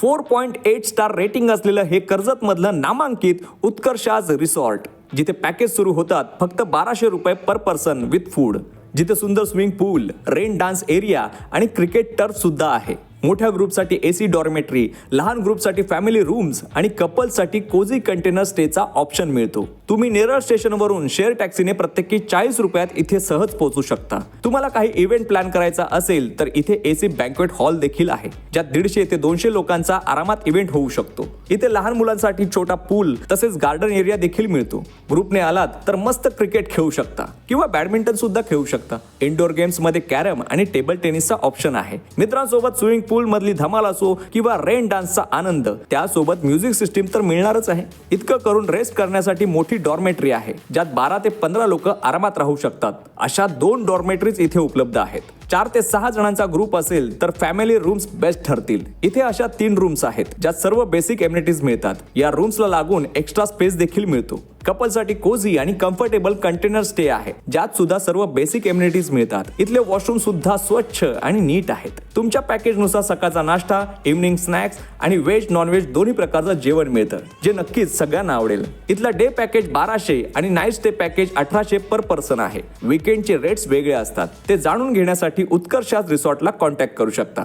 Four point eight star rating असलेलं हे कर्जतमधलं नामांकित उत्कर्षाज रिसॉर्ट जिथे पॅकेज सुरू होतात फक्त बाराशे रुपये पर पर्सन विथ फूड जिथे सुंदर swimming pool rain dance area आणि क्रिकेट टर्फ सुद्धा आहे. मोठ्या ग्रुपसाठी एसी डॉर्मेटरी लहान ग्रुपसाठी फॅमिली रूम्स आणि कपल्ससाठी कोझी कंटेनर स्टेचा ऑप्शन मिळतो. तुम्ही नेरळ स्टेशनवरून शेअर टॅक्सीने प्रत्येकी चाळीस रुपयात इथे सहज पोहोचू शकता. तुम्हाला काही इव्हेंट प्लॅन करायचा असेल तर इथे एसी बँकवेट हॉल देखील आहे ज्यात दीडशे ते दोनशे लोकांचा आरामात इव्हेंट होऊ शकतो. इथे लहान मुलांसाठी छोटा पूल तसेच गार्डन एरिया देखील मिळतो. ग्रुपने आलात तर मस्त क्रिकेट खेळू शकता किंवा बॅडमिंटन सुद्धा खेळू शकता. इंडोर गेम्समध्ये कॅरम आणि टेबल टेनिसचा ऑप्शन आहे. मित्रांसोबत स्विमिंग पूल मधली धमाल असो किंवा रेन डान्सचा आनंद त्यासोबत म्युझिक सिस्टीम तर मिळणारच आहे. इतकं करून रेस्ट करण्यासाठी मोठी डॉर्मेटरी आहे ज्यात बारा ते पंधरा लोक आरामात राहू शकतात. अशा दोन डॉर्मेटरीज इथे उपलब्ध आहेत. चार ते सहा जणांचा ग्रुप असेल तर फॅमिली रूम्स बेस्ट ठरतील. इथे अशा तीन रूम्स आहेत ज्यात सर्व बेसिक एम्युनिटीज मिळतात. या रूम्सला लागून एक्स्ट्रा स्पेस देखील मिळतो. कपलसाठी कोझी आणि कम्फर्टेबल कंटेनर स्टे आहे. ज्यात सुद्धा सर्व बेसिक एम्युनिटीज मिळतात. इथले वॉशरूम सुद्धा स्वच्छ आणि नीट आहेत. तुमच्या पॅकेजनुसार सकाळचा नाश्ता इव्हनिंग स्नॅक्स आणि व्हेज नॉनव्हेज दोन्ही प्रकारचं जेवण मिळतं जे नक्कीच सगळ्यांना आवडेल. इथलं डे पॅकेज बाराशे आणि नाईट स्टे पॅकेज अठराशे पर पर्सन आहे. विकेंडचे रेट्स वेगळे असतात. ते जाणून घेण्यासाठी उत्कर्षात रिसॉर्टला कॉन्टॅक्ट करू शकता.